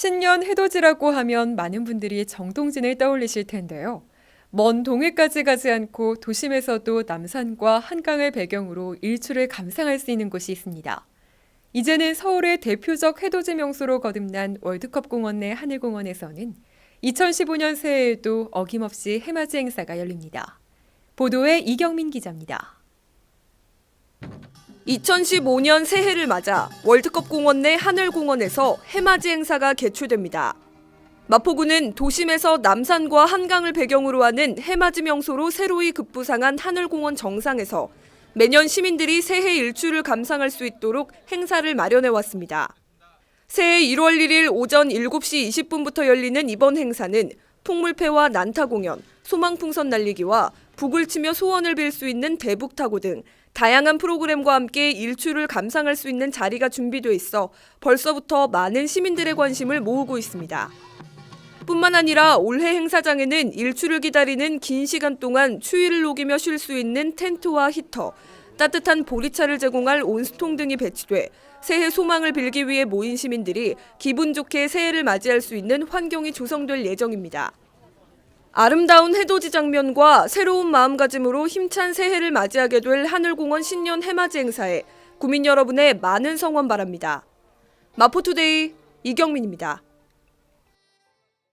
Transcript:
신년 해돋이라고 하면 많은 분들이 정동진을 떠올리실 텐데요. 먼 동해까지 가지 않고 도심에서도 남산과 한강을 배경으로 일출을 감상할 수 있는 곳이 있습니다. 이제는 서울의 대표적 해돋이 명소로 거듭난 월드컵 공원 내 하늘공원에서는 2015년 새해에도 어김없이 해맞이 행사가 열립니다. 보도에 이경민 기자입니다. 2015년 새해를 맞아 월드컵 공원 내 하늘공원에서 해맞이 행사가 개최됩니다. 마포구는 도심에서 남산과 한강을 배경으로 하는 해맞이 명소로 새로이 급부상한 하늘공원 정상에서 매년 시민들이 새해 일출을 감상할 수 있도록 행사를 마련해 왔습니다. 새해 1월 1일 오전 7시 20분부터 열리는 이번 행사는 풍물패와 난타 공연, 소망풍선 날리기와 북을 치며 소원을 빌 수 있는 대북타고 등 다양한 프로그램과 함께 일출을 감상할 수 있는 자리가 준비돼 있어 벌써부터 많은 시민들의 관심을 모으고 있습니다. 뿐만 아니라 올해 행사장에는 일출을 기다리는 긴 시간 동안 추위를 녹이며 쉴 수 있는 텐트와 히터, 따뜻한 보리차를 제공할 온수통 등이 배치돼 새해 소망을 빌기 위해 모인 시민들이 기분 좋게 새해를 맞이할 수 있는 환경이 조성될 예정입니다. 아름다운 해돋이 장면과 새로운 마음가짐으로 힘찬 새해를 맞이하게 될 하늘공원 신년 해맞이 행사에 구민 여러분의 많은 성원 바랍니다. 마포투데이 이경민입니다.